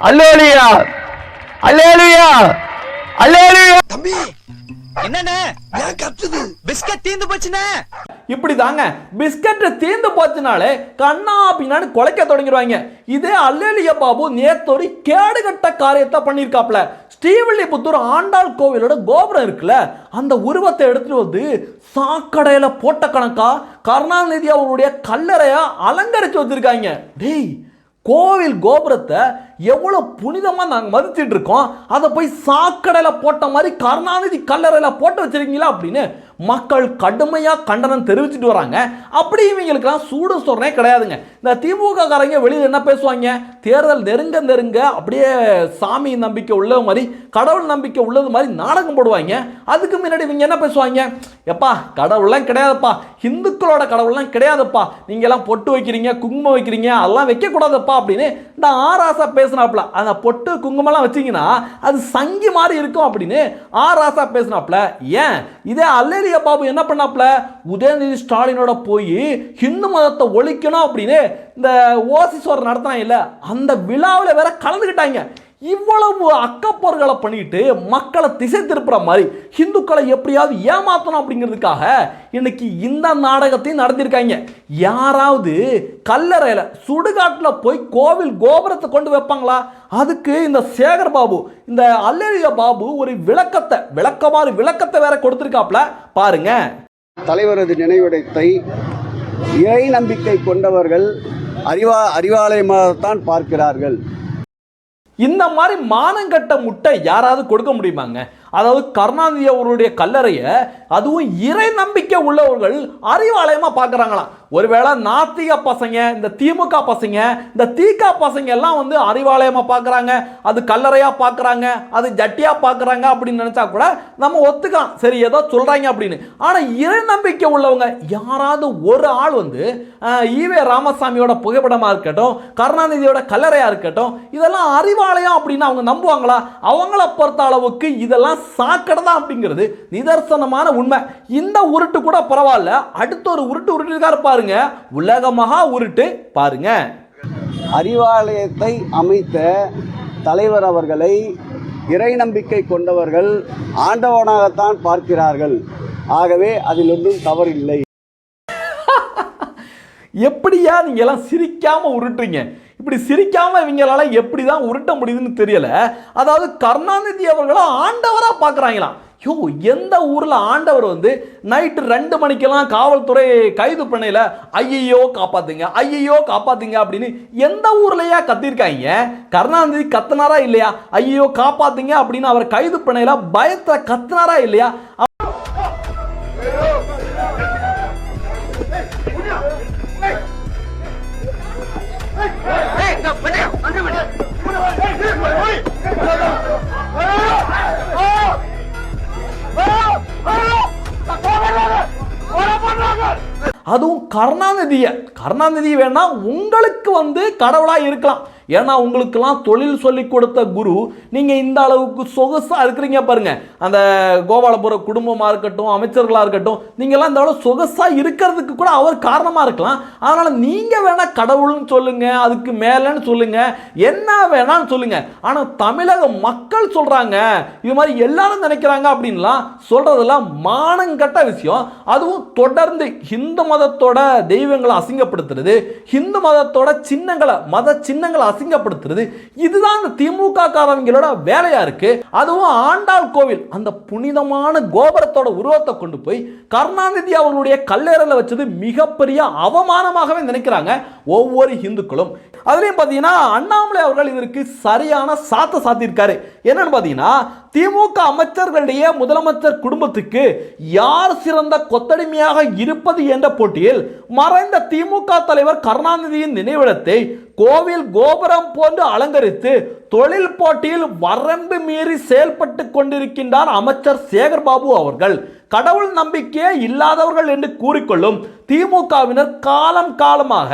அல்லேலுயா! அல்லேலுயா! அல்லேலுயா! தம்பி! என்னண்ணே? ஏன் கத்துது? பிஸ்கட் தீந்து போச்சுண்ணே. இப்படி தாங்க. பிஸ்கட் தீர்ந்து போச்சுனாலே கண்ணா பின்னாடி குலைக்க தொடங்கிடுவாங்க. இதே அல்லேலிய பாபு நேத்தொரு கேடுகட்ட காரியத்தை பண்ணியிருக்காப்ல ஸ்ரீவில்லிபுத்தூர் ஆண்டாள் கோவிலோட கோபுரம் இருக்குல்ல அந்த உருவத்தை எடுத்துட்டு வந்து சாக்கடையில போட்ட கணக்கா கருணாநிதி அவருடைய கல்லறையா அலங்கரிச்சு வச்சிருக்காங்க. டேய் கோவில் கோபுரத்தை எவ்வளோ புனிதமாக நாங்கள் மதிச்சிட்டு இருக்கோம். அதை போய் சாக்கடையில் போட்ட மாதிரி கருணாநிதி கல்லறையில் போட்டு வச்சிருக்கீங்களா அப்படின்னு மக்கள் கடுமையாக கண்டனம் தெரிவிச்சிட்டு வராங்க. அப்படி இவங்களுக்கெல்லாம் சூடு சொரணே கிடையாதுங்க. இந்த திமுக காரங்க வெளியில் என்ன பேசுவாங்க? தேர்தல் நெருங்க நெருங்க அப்படியே சாமி நம்பிக்கை உள்ள மாதிரி கடவுள் நம்பிக்கை உள்ளது மாதிரி நாடகம் போடுவாங்க. அதுக்கு முன்னாடி இவங்க என்ன பேசுவாங்க? எப்பா கடவுள்லாம் கிடையாதுப்பா. ஹிந்துக்களோட கடவுள்லாம் கிடையாதுப்பா. நீங்கெல்லாம் பொட்டு வைக்கிறீங்க குங்குமம் வைக்கிறீங்க அதெல்லாம் வைக்கக்கூடாதுப்பா அப்படின்னு இந்த ஆராசா பேசினாப்புல. அந்த பொட்டு குங்குமம்லாம் வச்சீங்கன்னா அது சங்கி மாதிரி இருக்கும் அப்படின்னு ஆராசா பேசினாப்புல. ஏன்? இதே அல்லேலிய பாபு என்ன பண்ணாப்புல? உதயநிதி ஸ்டாலினோட போய் ஹிந்து மதத்தை ஒழிக்கணும் அப்படின்னு இந்த ஓசிஸ்வரர் நடத்தினாங்க இல்லை அந்த விழாவில் வேற கலந்துக்கிட்டாங்க இவ்வளவு அக்கப்போர்களை பண்ணிட்டு மக்களை திசை திருப்புற மாதிரி ஹிந்துக்களை எப்படியாவது ஏமாத்தணும் அப்படிங்கிறதுக்காக இன்னைக்கு இந்த நாடகத்தையும் நடத்திருக்காங்க யாராவது கல்லறையில் சுடுகாட்டில் போய் கோவில் கோபுரத்தை கொண்டு வைப்பாங்களா? அதுக்கு இந்த சேகர் பாபு இந்த அல்லேலிய பாபு ஒரு விளக்கத்தை விளக்கமாறு விளக்கத்தை வேற கொடுத்துருக்காப்ல. பாருங்க. தலைவரது நினைவிடத்தை இறை நம்பிக்கை கொண்டவர்கள் அறிவா அறிவாலயமாகத்தான் பார்க்கிறார்கள். இந்த மாதிரி மானங்கட்ட முட்டை யாராவது கொடுக்க முடியுமாங்க? அதாவது கருணாநிதி அவருடைய கல்லறையை அதுவும் இறை நம்பிக்கை உள்ளவர்கள் அறிவாலயமாக பார்க்குறாங்களாம். ஒருவேளை நாத்திக பசங்க இந்த திமுக பசங்க இந்த தீக பசங்க எல்லாம் வந்து அறிவாலயமாக பார்க்குறாங்க அது கல்லறையாக பார்க்குறாங்க அது ஜட்டியாக பார்க்குறாங்க அப்படின்னு நினச்சா கூட நம்ம ஒத்துக்கலாம். சரி ஏதோ சொல்கிறாங்க அப்படின்னு. ஆனால் இறை நம்பிக்கை உள்ளவங்க யாராவது ஒரு ஆள் வந்து ஈவே ராமசாமியோட புகைப்படமாக இருக்கட்டும் கருணாநிதியோட கல்லறையாக இருக்கட்டும் இதெல்லாம் அறிவாலயம் அப்படின்னு அவங்க நம்புவாங்களா? அவங்கள பொறுத்த அளவுக்கு இதெல்லாம் சாக்கடை தான் அப்படிங்கிறது நிதர்சனமான உண்மை. இந்த உருட்டு கூட பரவாயில்ல அடுத்த ஒரு உருட்டு உருட்டு உருட்டிருக்காரு பாருங்க. உலக மகா உருட்டு பாருங்க. அறிவாலயத்தை அமைத்த தலைவர் அவர்களை இறை நம்பிக்கை கொண்டவர்கள் ஆண்டவனாகத்தான் பார்க்கிறார்கள். ஆகவே அதில் ஒன்றும் தவறில்லை. எப்படியா நீங்க எல்லாம் சிரிக்காம உருட்டுறீங்க? இப்படி சிரிக்காம இவங்களால எப்படி தான் உருட்ட முடியுதுன்னு தெரியல. அதாவது கருணாநிதி அவர்களை ஆண்டவரா பார்க்குறாங்களாம் யோ எந்த ஊரில் ஆண்டவர் வந்து நைட்டு ரெண்டு மணிக்கெல்லாம் காவல்துறை கைது பண்ணையில் ஐயையோ காப்பாத்துங்க ஐயையோ காப்பாத்துங்க அப்படின்னு எந்த ஊர்லயா கத்திருக்காங்க கருணாநிதி கத்துனாரா இல்லையா ஐயோ காப்பாத்துங்க அப்படின்னு அவர் கைது பண்ணையில் பயத்தை கத்தினாரா இல்லையா அதுவும் கருணாநிதியை. கருணாநிதி வேணால் உங்களுக்கு வந்து கடவுளாக இருக்கலாம். ஏன்னா உங்களுக்கெல்லாம் தொழில் சொல்லி கொடுத்த குரு நீங்கள் இந்த அளவுக்கு சொகுசாக இருக்கிறீங்க பாருங்க. அந்த கோபாலபுர குடும்பமாக இருக்கட்டும் அமைச்சர்களாக இருக்கட்டும் நீங்கள்லாம் இந்த அளவு சொகுசாக இருக்கிறதுக்கு கூட அவர் காரணமாக இருக்கலாம். அதனால் நீங்கள் வேணால் கடவுள்னு சொல்லுங்கள் அதுக்கு மேலேன்னு சொல்லுங்கள் என்ன வேணான்னு சொல்லுங்கள் ஆனால் தமிழக மக்கள் சொல்கிறாங்க இது மாதிரி எல்லாரும் நினைக்கிறாங்க அப்படின்லாம் சொல்கிறதெல்லாம் மானங்கட்ட விஷயம். அதுவும் தொடர்ந்து ஹிந்து மதத்தோட தெய்வங்களை அசிங்கப்படுத்துறது ஹிந்து மதத்தோட சின்னங்களை மத சின்னங்களை அசிங்கப்படுத்துறது. இதுதான் இந்த திமுக காரங்களோட வேலையா இருக்கு. அதுவும் ஆண்டாள் கோவில் அந்த புனிதமான கோபுரத்தோட உருவத்தை கொண்டு போய் கருணாநிதி அவர்களுடைய கல்லறையில் வச்சது மிகப்பெரிய அவமானமாகவே நினைக்கிறாங்க ஒவ்வொரு இந்துக்களும். அதுலயும் பார்த்தீங்கன்னா அண்ணாமலை அவர்கள் இதற்கு சரியான சாத்த சாத்தியிருக்காரு. என்னன்னு பார்த்தீங்கன்னா திமுக அமைச்சர்களிடையே முதலமைச்சர் குடும்பத்துக்கு யார் சிறந்த கொத்தடிமையாக இருப்பது என்ற போட்டியில் மறைந்த திமுக தலைவர் கருணாநிதியின் நினைவிடத்தை கோவில் கோபுரம் போன்று அலங்கரித்து தொழில் போட்டியில் வரம்பு மீறி செயல்பட்டு கொண்டிருக்கின்றார் அமைச்சர் சேகர்பாபு அவர்கள். கடவுள் நம்பிக்கையே இல்லாதவர்கள் என்று கூறிக்கொள்ளும் திமுகவினர் காலம் காலமாக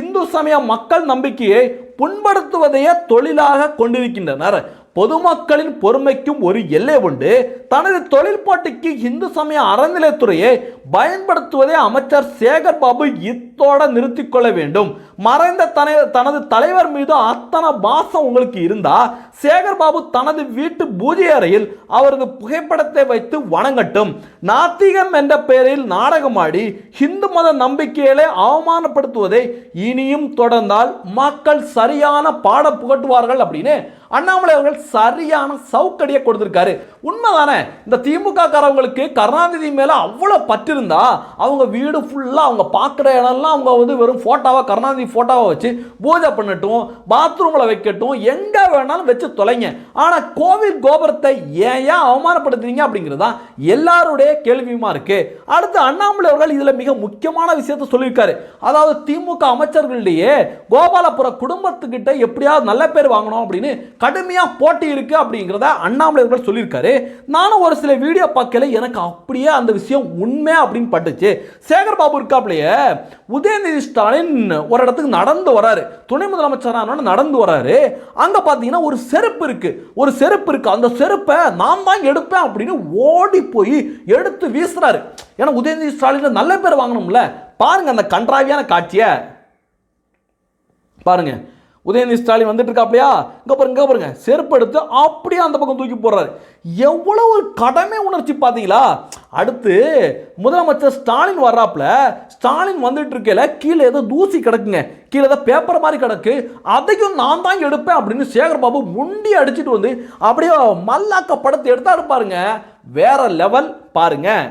இந்து சமய மக்கள் நம்பிக்கையை புண்படுத்துவதையே தொழிலாக கொண்டிருக்கின்றனர். பொதுமக்களின் பொறுமைக்கும் ஒரு எல்லை உண்டு. தனது தொழில்பாட்டுக்கு இந்து சமய அறநிலைத்துறையை பயன்படுத்துவதை அமைச்சர் சேகர் பாபு இத்தோட நிறுத்தி கொள்ள வேண்டும். மறைந்த தனை தனது தலைவர் மீது அத்தனை பாசம் உங்களுக்கு இருந்தா சேகர் பாபு தனது வீட்டு பூஜை அறையில் அவரது புகைப்படத்தை வைத்து வணங்கட்டும். நாத்திகம் என்ற பெயரில் நாடகமாடி இந்து மத நம்பிக்கைகளை அவமானப்படுத்துவதை இனியும் தொடர்ந்தால் மக்கள் சரியான பாட புகட்டுவார்கள் அப்படின்னு அண்ணாமலை அவர்கள் சரியான சவுக்கடியை கொடுத்துருக்காரு. உண்மைதானே? இந்த திமுக காரவங்களுக்கு கருணாநிதி மேலே அவ்வளோ பற்றிருந்தா அவங்க வீடு ஃபுல்லாக அவங்க பார்க்குற இடம்லாம் அவங்க வந்து வெறும் ஃபோட்டோவாக கருணாநிதி ஃபோட்டோவாக வச்சு பூஜை பண்ணட்டும் பாத்ரூமில் வைக்கட்டும் எங்கே வேணாலும் வச்சு தொலைங்க. ஆனால் கோவில் கோபுரத்தை ஏன் ஏன் அவமானப்படுத்துறீங்க அப்படிங்கிறது தான் எல்லாருடைய கேள்வியுமா இருக்குது அடுத்து அண்ணாமலை அவர்கள் இதில் மிக முக்கியமான விஷயத்த சொல்லியிருக்காரு. அதாவது திமுக அமைச்சர்களிடையே கோபாலபுர குடும்பத்துக்கிட்ட எப்படியாவது நல்ல பேர் வாங்கணும் அப்படின்னு கடுமையாக போட்டி இருக்குது அப்படிங்கிறத அண்ணாமலை அவர்கள் சொல்லியிருக்காரு. நானும் ஒரு சில வீடியோ பார்க்கல எனக்கு அப்படியே அந்த விஷயம் உண்மை அப்படின்னு பட்டுச்சு. சேகர் பாபு இருக்காப்லையே உதயநிதி ஸ்டாலின் ஒரு இடத்துக்கு நடந்து வராரு. துணை முதலமைச்சரான நடந்து வராரு. அங்கே பார்த்தீங்கன்னா ஒரு செருப்பு இருக்குது ஒரு செருப்பு இருக்குது அந்த செருப்பை நான் தான் எடுப்பேன் அப்படின்னு ஓடி போய் எடுத்து வீசுறாரு. ஏன்னா உதயநிதி ஸ்டாலின் நல்ல பேர் வாங்கணும்ல. பாருங்க அந்த கன்றாவியான காட்சியை. பாருங்க. உதயநிதி ஸ்டாலின் வந்துட்டு இருக்காப்லையா இங்கே பாருங்க இங்கே பாருங்க. செருப்படுத்து அப்படியே அந்த பக்கம் தூக்கி போடுறாரு. எவ்வளவு கடமை உணர்ச்சி பார்த்தீங்களா? அடுத்து முதலமைச்சர் ஸ்டாலின் வர்றாப்புல ஸ்டாலின் வந்துட்டு இருக்கல கீழே ஏதோ தூசி கிடக்குங்க. கீழே ஏதோ பேப்பர் மாதிரி கிடக்கு. அதையும் நான் தான் எடுப்பேன் அப்படின்னு சேகர் பாபு முண்டி அடிச்சிட்டு வந்து அப்படியே மல்லாக்க படத்தை எடுத்தாரு பாருங்க. வேற லெவல் பாருங்கள்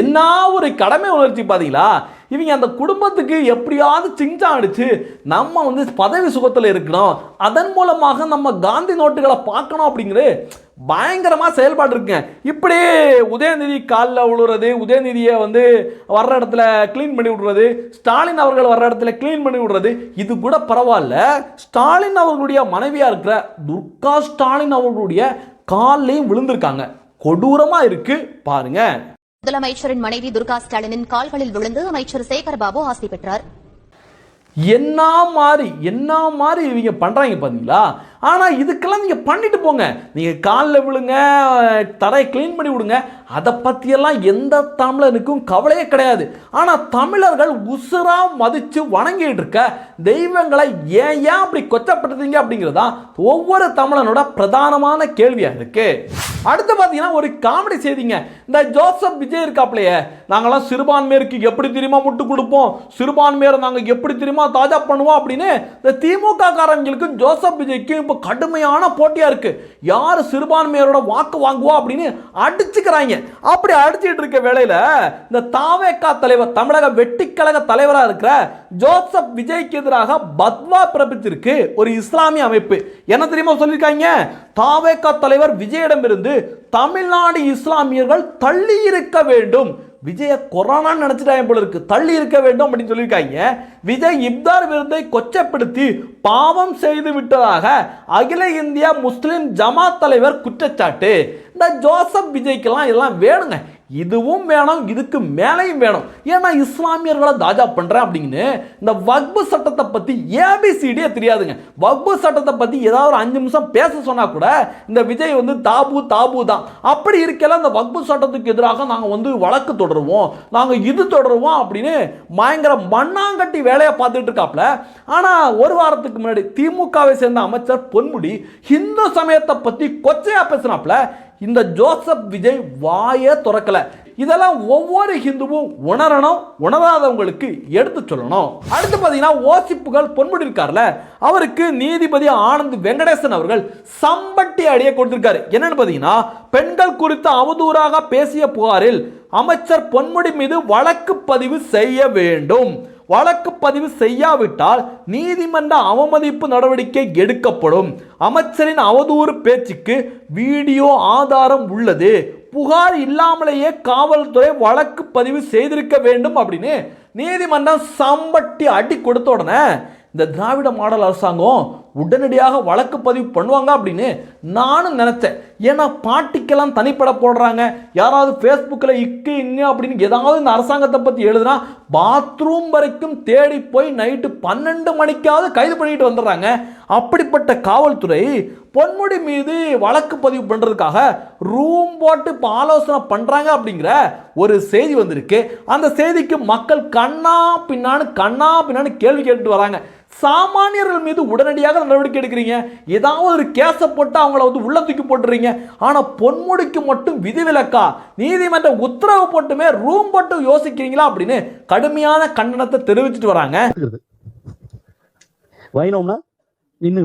என்ன ஒரு கடமை உணர்ச்சி பார்த்தீங்களா? இவங்க அந்த குடும்பத்துக்கு எப்படியாவது சிங்சா அடித்து நம்ம வந்து பதவி சுகத்தில் இருக்கணும். அதன் மூலமாக நம்ம காந்தி நோட்டுகளை பார்க்கணும் அப்படிங்கிறது பயங்கரமாக செயல்பாடு இருக்குங்க. இப்படி உதயநிதி காலில் விழுறது உதயநிதியை வந்து வர்ற இடத்துல க்ளீன் பண்ணி விடுறது ஸ்டாலின் அவர்கள் வர்ற இடத்துல க்ளீன் பண்ணி விடுறது இது கூட பரவாயில்ல. ஸ்டாலின் அவர்களுடைய மனைவியாக இருக்கிற துர்கா ஸ்டாலின் அவர்களுடைய கால்லையும் விழுந்திருக்காங்க. கொடூரமாக இருக்குது பாருங்கள் முதலமைச்சரின் மனைவி துர்கா ஸ்டாலினின் கால்களில் விழுந்து அமைச்சர் சேகர் பாபு ஆசி பெற்றார். என்ன மாதிரி என்ன மாதிரி இவங்க பண்றாங்க பாத்தீங்களா? ஆனால் இதுக்கெல்லாம் நீங்கள் பண்ணிட்டு போங்க. நீங்கள் காலில் விழுங்க தரையை க்ளீன் பண்ணி விடுங்க. அதை பற்றியெல்லாம் எந்த தமிழனுக்கும் கவலையே கிடையாது. ஆனால் தமிழர்கள் உசுராக மதித்து வணங்கிட்டு இருக்க தெய்வங்களை ஏன் ஏன் அப்படி கொச்சப்படுத்துறீங்க அப்படிங்கிறதா ஒவ்வொரு தமிழனோட பிரதானமான கேள்வியாக இருக்கு. அடுத்து பார்த்தீங்கன்னா ஒரு காமெடி செய்திங்க. இந்த ஜோசப் விஜய் இருக்காப்லையே நாங்களாம் சிறுபான்மையருக்கு எப்படி தெரியுமா முட்டு கொடுப்போம்? சிறுபான்மையரை நாங்கள் எப்படி தெரியுமா தாஜா பண்ணுவோம் அப்படின்னு இந்த திமுக காரங்களுக்கு ஜோசப் விஜய்க்கு இப்போ கடுமையான போட்டியாக இருக்கு. யார் சிறுபான்மையரோட வாக்கு வாங்குவா அப்படின்னு அடிச்சுக்கிறாங்க. அப்படி அடிச்சுட்டு இருக்க வேளையில இந்த தாவேக்கா தலைவர் தமிழக வெட்டிக்கழக தலைவராக இருக்கிற ஜோசப் விஜய்க்கு எதிராக பத்வா பிறப்பித்திருக்கு ஒரு இஸ்லாமிய அமைப்பு. என்ன தெரியுமா சொல்லியிருக்காங்க? தாவேக்கா தலைவர் விஜயிடமிருந்து தமிழ்நாடு இஸ்லாமியர்கள் தள்ளி இருக்க வேண்டும். விஜய கொரோனான்னு நினச்சிட்டாங்க போல இருக்கு. தள்ளி இருக்க வேண்டும் அப்படின்னு சொல்லியிருக்காங்க. விஜய் இப்தார் விருந்தை கொச்சப்படுத்தி பாவம் செய்து விட்டதாக அகில இந்திய முஸ்லிம் ஜமாத் தலைவர் குற்றச்சாட்டு. இந்த ஜோசப் விஜய்க்கெல்லாம் இதெல்லாம் வேணுங்க. இதுவும் வேணும் இதுக்கு மேலேயும் வேணும். ஏன்னா இஸ்லாமியர்களை தாஜா பண்ணுறேன் அப்படின்னு இந்த வக்பு சட்டத்தை பற்றி ஏபிசிடியே தெரியாதுங்க. வக்பு சட்டத்தை பற்றி ஏதாவது ஒரு அஞ்சு நிமிஷம் பேச சொன்னால் கூட இந்த விஜய் வந்து தாபு தாபு தான். அப்படி இருக்கல இந்த வக்பு சட்டத்துக்கு எதிராக நாங்கள் வந்து வழக்கு தொடருவோம். நாங்கள் இது தொடருவோம் அப்படின்னு பயங்கர மண்ணாங்கட்டி வேலையை பார்த்துட்டு இருக்காப்ல. ஆனால் ஒரு வாரத்துக்கு முன்னாடி திமுகவை சேர்ந்த அமைச்சர் பொன்முடி இந்து சமயத்தை பற்றி கொச்சையாக பேசினாப்ல. இந்த ஜோசப் விஜய் வாயே திறக்கல. இதெல்லாம் ஒவ்வொரு ஹிந்துவும் உணரணும் உணராதவங்களுக்கு எடுத்து சொல்லணும். அடுத்து பார்த்தீங்கன்னா ஓசிப்புகள் பொன்முடி இருக்கார்ல அவருக்கு நீதிபதி ஆனந்த் வெங்கடேசன் அவர்கள் சம்பட்டி அடைய கொடுத்திருக்காரு. என்னன்னு பார்த்தீங்கன்னா பெண்கள் குறித்து அவதூறாக பேசிய புகாரில் அமைச்சர் பொன்முடி மீது வழக்கு பதிவு செய்ய வேண்டும். வழக்கு பதிவு செய்யாவிட்டால் நீதிமன்ற அவமதிப்பு நடவடிக்கை எடுக்கப்படும். அமைச்சரின் அவதூறு பேச்சுக்கு வீடியோ ஆதாரம் உள்ளது. புகார் இல்லாமலேயே காவல்துறை வழக்கு பதிவு செய்திருக்க வேண்டும் அப்படின்னு நீதிமன்றம் சம்பட்டி அடி கொடுத்த உடனே இந்த திராவிட மாடல் அரசாங்கம் உடனடியாக வழக்கு பதிவு பண்ணுவாங்க அப்படின்னு நானும் நினச்சேன் ஏன்னா பாட்டிக்கெல்லாம் தனிப்பட போடுறாங்க. யாராவது ஃபேஸ்புக்கில் இக்கு இங்கு அப்படின்னு ஏதாவது இந்த அரசாங்கத்தை பற்றி எழுதுனா பாத்ரூம் வரைக்கும் தேடி போய் நைட்டு பன்னெண்டு மணிக்காவது கைது பண்ணிட்டு வந்துடுறாங்க. அப்படிப்பட்ட காவல்துறை பொன்முடி மீது வழக்கு பதிவு பண்ணுறதுக்காக ரூம் போட்டு இப்போ ஆலோசனை பண்ணுறாங்க அப்படிங்கிற ஒரு செய்தி வந்திருக்கு. அந்த செய்திக்கு மக்கள் கண்ணா பின்னான்னு கண்ணா பின்னான்னு கேள்வி கேட்டுட்டு வராங்க. சாமானியர்கள் மீது உடனடியாக நடவடிக்கை எடுக்கிறீங்க. ஏதாவது ஒரு கேஸை போட்டு அவங்கள வந்து உள்ள தூக்கி போட்டுறீங்க. ஆனால் பொன்முடிக்கு மட்டும் விதிவிலக்கா? நீதிமன்ற உத்தரவு போட்டுமே ரூம் போட்டு யோசிக்கிறீங்களா அப்படின்னு கடுமையான கண்டனத்தை தெரிவிச்சிட்டு வராங்க. வைனோம்னா நின்று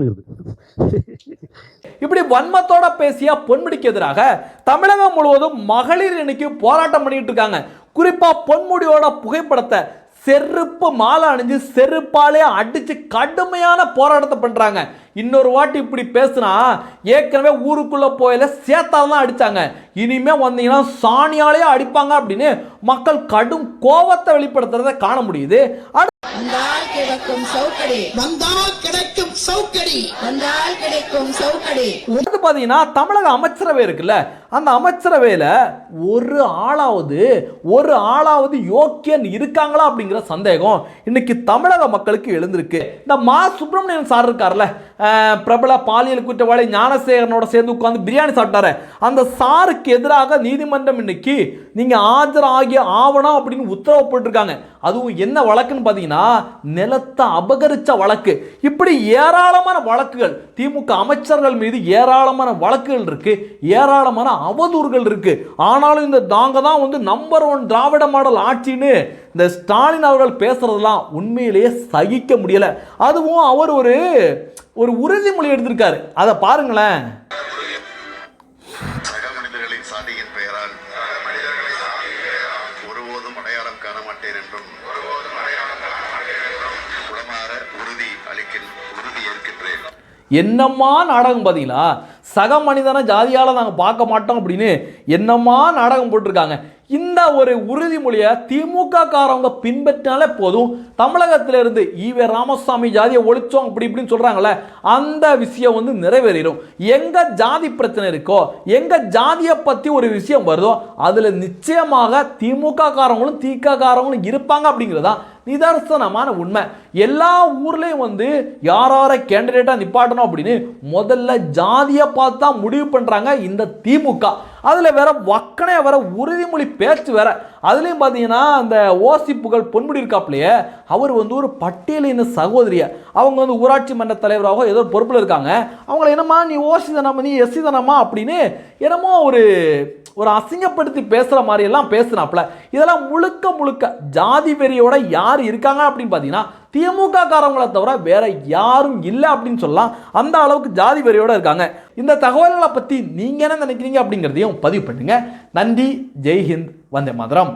இப்படி வன்மத்தோட பேசிய பொன்முடிக்கு எதிராக தமிழகம் முழுவதும் மகளிர் இன்னைக்கு போராட்டம் பண்ணிட்டு இருக்காங்க. குறிப்பா பொன்முடியோட புகைப்படத்தை செருப்பு மாலை அணிஞ்சு செருப்பாலே அடிச்சு கடுமையான போராட்டத்தை பண்றாங்க. இன்னொரு வாட்டி இப்படி பேசுனா ஏற்கனவே ஊருக்குள்ள போயில சேத்தால் தான் அடிச்சாங்க. இனிமே வந்தீங்கன்னா சாணியாலே அடிப்பாங்க அப்படின்னு மக்கள் கடும் கோவத்தை வெளிப்படுத்துறத காண முடியுது. அடுத்து வந்தால் கிடைக்கும் சவுக்கடி. வந்தால் கிடைக்கும் சவுக்கடி. வந்தால் கிடைக்கும் சவுக்கடி. அடுத்து பார்த்தீங்கன்னா தமிழக அமைச்சரவை இருக்குல்ல அந்த அமைச்சரவையில் ஒரு ஆளாவது ஒரு ஆளாவது யோக்கியன் இருக்காங்களா அப்படிங்கிற சந்தேகம் இன்னைக்கு தமிழக மக்களுக்கு எழுந்திருக்கு. இந்த மா சுப்பிரமணியன் சார் இருக்கார்ல பிரபல பாலியல் குற்றவாளி ஞானசேகரனோட சேர்ந்து உட்காந்து பிரியாணி சாப்பிட்டாரு. அந்த சாருக்கு எதிராக நீதிமன்றம் இன்னைக்கு நீங்கள் ஆஜராகிய ஆவணம் அப்படின்னு உத்தரவு போட்டிருக்காங்க. அதுவும் என்ன வழக்குன்னு பார்த்தீங்கன்னா நிலத்தை அபகரிச்ச வழக்கு. இப்படி ஏராளமான வழக்குகள் திமுக அமைச்சர்கள் மீது ஏராளமான வழக்குகள் இருக்கு. ஏராளமான அவதூறுகள் இருக்கு. ஆனாலும் இந்த நாங்க தான் வந்து நம்பர் ஒன் திராவிட மாடல் ஆட்சின்னு இந்த ஸ்டாலின் அவர்கள் பேசுறதெல்லாம் உண்மையிலேயே சகிக்க முடியல. அதுவும் அவர் ஒரு ஒரு உறுதிமொழி எடுத்திருக்காரு. அதை பாருங்களேன். என்னம்மா நாடகம் பார்த்தீங்களா? சக மனிதனை ஜாதியால் நாங்கள் பார்க்க மாட்டோம் அப்படின்னு என்னம்மா நாடகம் போட்டிருக்காங்க. இந்த ஒரு உறுதிமொழியை திமுக காரவங்க பின்பற்றினாலே போதும். தமிழகத்தில் இருந்து ஈவே ராமசாமி ஜாதியை ஒழிச்சோம் அப்படி இப்படின்னு சொல்கிறாங்கள அந்த விஷயம் வந்து நிறைவேறிடும். எங்கே ஜாதி பிரச்சனை இருக்கோ எங்கே ஜாதியை பற்றி ஒரு விஷயம் வருதோ அதில் நிச்சயமாக திமுக காரங்களும் திக காரவங்களும் இருப்பாங்க அப்படிங்கிறதான் நிதர்சனமான உண்மை. எல்லா ஊர்லேயும் வந்து யார் யாரை கேண்டிடேட்டாக நிப்பாட்டணும் அப்படின்னு முதல்ல ஜாதியை பார்த்து தான் முடிவு பண்ணுறாங்க இந்த திமுக. அதில் வேற வக்கனைய வேற உறுதிமொழி பேச்சு வேற. அதுலேயும் பார்த்தீங்கன்னா அந்த ஓசி புகழ் பொன்முடி இருக்காப்லையே அவர் வந்து ஒரு பட்டியலின சகோதரிய. அவங்க வந்து ஊராட்சி மன்ற தலைவராக ஏதோ பொறுப்பில் இருக்காங்க. அவங்கள என்னம்மா நீ ஓசி தானம்மா நீ எஸ்சி தானம்மா அப்படின்னு என்னமோ ஒரு ஒரு அசிங்கப்படுத்தி பேசுகிற மாதிரியெல்லாம் பேசுனாப்புல. இதெல்லாம் முழுக்க முழுக்க ஜாதி வெறியோட யார் இருக்காங்க அப்படின்னு பார்த்தீங்கன்னா திமுக காரவங்களை தவிர வேற யாரும் இல்லை அப்படின்னு சொல்லலாம். அந்த அளவுக்கு ஜாதி வெறியோட இருக்காங்க. இந்த தகவல்களை பற்றி நீங்கள் என்ன நினைக்கிறீங்க அப்படிங்கிறதையும் பதிவு பண்ணுங்க. நன்றி ஜெய்ஹிந்த் வந்தே மதுரம்.